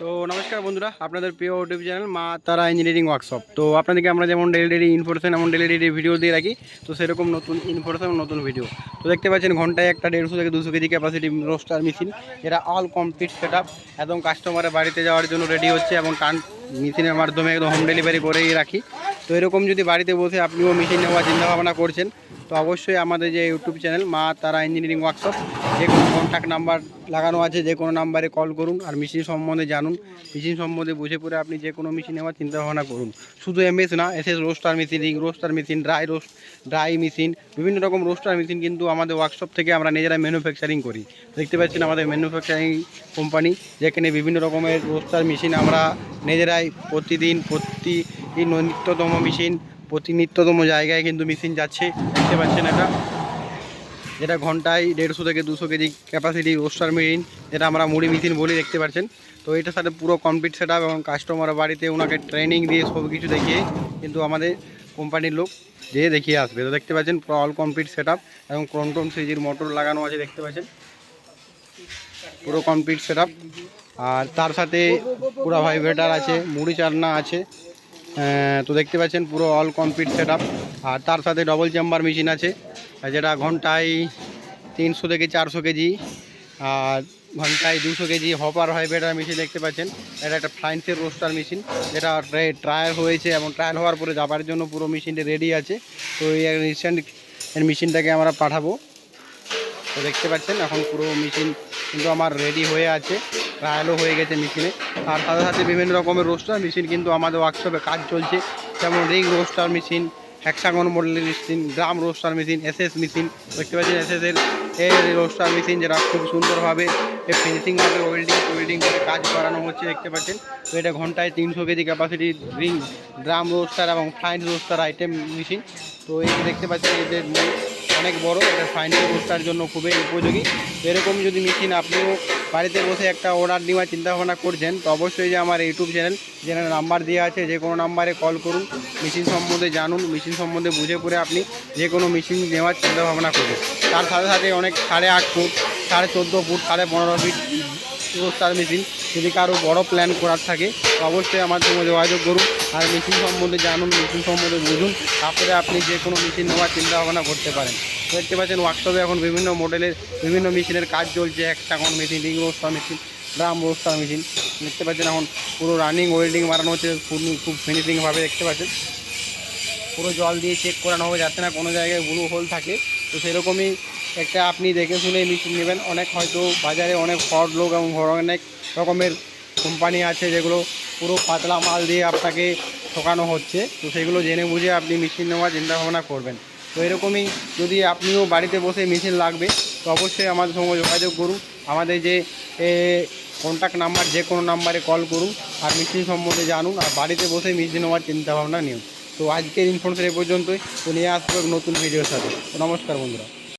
তো নমস্কার বন্ধুরা, আপনাদের প্রিয় ইউটিউব চ্যানেল মা তারা ইঞ্জিনিয়ারিং ওয়ার্কশপ তো আপনাদেরকে আমরা যেমন ডেলি ডেলি ইনফরমেশন এমন ডেলি ডেলি ভিডিও দিয়ে রাখি, তো সেরকম নতুন ইনফরমেশন নতুন ভিডিও তো দেখতে পাচ্ছেন ঘন্টায় একটা দেড়শো থেকে দুশো কেজি ক্যাপাসিটি রোস্টার মেশিন এটা অল কমপ্লিট সেট আপ একদম কাস্টমারের বাড়িতে যাওয়ার জন্য রেডি হচ্ছে এবং কান মেশিনের মাধ্যমে একদম হোম ডেলিভারি করেই রাখি। তো এরকম যদি বাড়িতে বসে আপনিও মেশিন নেওয়ার চিন্তাভাবনা করছেন, তো অবশ্যই আমাদের যে ইউটিউব চ্যানেল মা তারা ইঞ্জিনিয়ারিং ওয়ার্কশপ যে কোনো কন্ট্যাক্ট নাম্বার লাগানো আছে, যে কোনো নাম্বারে কল করুন আর মেশিন সম্বন্ধে জানুন। মেশিন সম্বন্ধে বুঝে পড়ে আপনি যে কোনো মেশিন নেওয়ার চিন্তাভাবনা করুন। শুধু এমএস না SS roaster machine ring roaster machine dry roast dry machine বিভিন্ন রকম রোস্টার মেশিন কিন্তু আমাদের ওয়ার্কশপ থেকে আমরা নিজেরা ম্যানুফ্যাকচারিং করি। দেখতে পাচ্ছেন আমাদের ম্যানুফ্যাকচারিং কোম্পানি যেখানে বিভিন্ন রকমের রোস্টার মেশিন আমরা নিজেরাই প্রতিদিন, প্রতি নিত্যতম মেশিন প্রতি নিত্যতম জায়গায় কিন্তু মেশিন যাচ্ছে, দেখতে পাচ্ছেন এটা। যেটা ঘন্টায় দেড়শো থেকে দুশো কেজি ক্যাপাসিটি রোস্টার মেশিন যেটা আমরা মুড়ি মেশিন বলি, দেখতে পাচ্ছেন। তো এটার সাথে পুরো কমপ্লিট সেট এবং কাস্টমার বাড়িতে ওনাকে ট্রেনিং দিয়ে সব কিছু দেখিয়ে কিন্তু আমাদের কোম্পানির লোক যেয়ে দেখিয়ে আসবে। তো দেখতে পাচ্ছেন, পুরো অল কমপ্লিট সেট এবং ক্রন্টন সিজির মোটর লাগানো আছে, দেখতে পাচ্ছেন। পুরো কমপ্লিট সেট আর তার সাথে পুরো ভাইব্রেটার আছে, মুড়ি চালনা আছে। তো দেখতে পাচ্ছেন পুরো অল কমপ্লিট সেট আর তার সাথে ডবল চেম্বার মেশিন আছে যেটা ঘন্টায় তিনশো থেকে চারশো কেজি, আর ঘন্টায় দুশো কেজি হপার ভাইব্রেটার মেশিন দেখতে পাচ্ছেন। এটা একটা ফ্লাইন্সের রোস্টার মেশিন যেটা ট্রায়াল হয়েছে এবং ট্রায়াল হওয়ার পরে যাবার জন্য পুরো মেশিনটা রেডি আছে। তো এই রিসেন্ট এর মেশিনটাকে আমরা পাঠাবো। তো দেখতে পাচ্ছেন, এখন পুরো মেশিন কিন্তু আমার রেডি হয়ে আছে। ট্রায়ালও হয়ে গেছে মেশিনে আর সাথে সাথে বিভিন্ন রকমের রোস্টার মেশিন কিন্তু আমাদের ওয়ার্কশপে কাজ চলছে। যেমন রিং রোস্টার মেশিন হ্যাক্সাগন মডেলের machine gram roaster machine SS machine দেখতে পাচ্ছেন এসএসের এর রোস্টার মেশিন যেটা খুব সুন্দরভাবে ফিনিশিংভাবে ওয়েল্ডিং ওয়েল্ডিং করে কাজ করানো হচ্ছে, দেখতে পাচ্ছেন। তো এটা ঘন্টায় তিনশো KG capacity ring drum roaster এবং ফাইন রোস্টার আইটেম মেশিন তো এই দেখতে পাচ্ছেন এদের অনেক বড়, এটা ফাইনাল রোস্টার জন্য খুবই উপযোগী। এরকম যদি মেশিন আপনিও বাড়িতে বসে একটা অর্ডার নেওয়ার চিন্তাভাবনা করছেন, তো অবশ্যই যে আমার ইউটিউব চ্যানেল যেখানে নাম্বার দেওয়া আছে, যে কোনো নাম্বারে কল করুন মেশিন সম্বন্ধে জানুন মেশিন সম্বন্ধে বুঝে পড়ে আপনি যে কোনো মেশিন নেওয়ার চিন্তাভাবনা করুন। তার সাথে সাথে অনেক সাড়ে আট ফুট, সাড়ে চোদ্দ ফুট, সাড়ে পনেরো ফিট রোস্টার মেশিন যদি কারও বড় প্ল্যান করার থাকে অবশ্যই আমার সঙ্গে যোগাযোগ করুন আর মেশিন সম্বন্ধে জানুন মেশিন সম্বন্ধে বুঝুন। তারপরে আপনি যে কোনো মেশিন নেওয়ার চিন্তাভাবনা করতে পারেন। দেখতে পাচ্ছেন ওয়ার্কশপে এখন বিভিন্ন মডেলের বিভিন্ন মেশিনের কাজ চলছে। একটাকন machine ring roaster machine drum roaster machine দেখতে পাচ্ছেন এখন পুরো রানিং ওয়েল্ডিং মারানো হচ্ছে, খুব ফিনিশিংভাবে দেখতে পাচ্ছেন। পুরো জল দিয়ে চেক করানো হবে, যাতে না কোনো জায়গায় ব্লু হোল থাকে। তো সেরকমই একটা আপনি দেখে শুনে মেশিন নেবেন। অনেক হয়তো বাজারে অনেক ফ্রড লোক এবং অনেক রকমের কোম্পানি আছে যেগুলো পুরো পাতলা মাল দিয়ে আপনাকে ঠকানো হচ্ছে। তো সেগুলো জেনে বুঝে আপনি মেশিন নেওয়ার চিন্তাভাবনা করবেন। তো এরকমই যদি আপনিও বাড়িতে বসে মেশিন লাগবে, তো অবশ্যই আমাদের সঙ্গে যোগাযোগ করুন। আমাদের যে কন্ট্যাক্ট নাম্বার যে কোনো নাম্বারে কল করুন আর মেশিন সম্বন্ধে জানুন আর বাড়িতে বসে মেশিন নেওয়ার চিন্তাভাবনা নিন। তো আজকের ইনফরমেশন এ পর্যন্তই। তো নিয়ে আসব নতুন ভিডিওর সাথে। নমস্কার বন্ধুরা।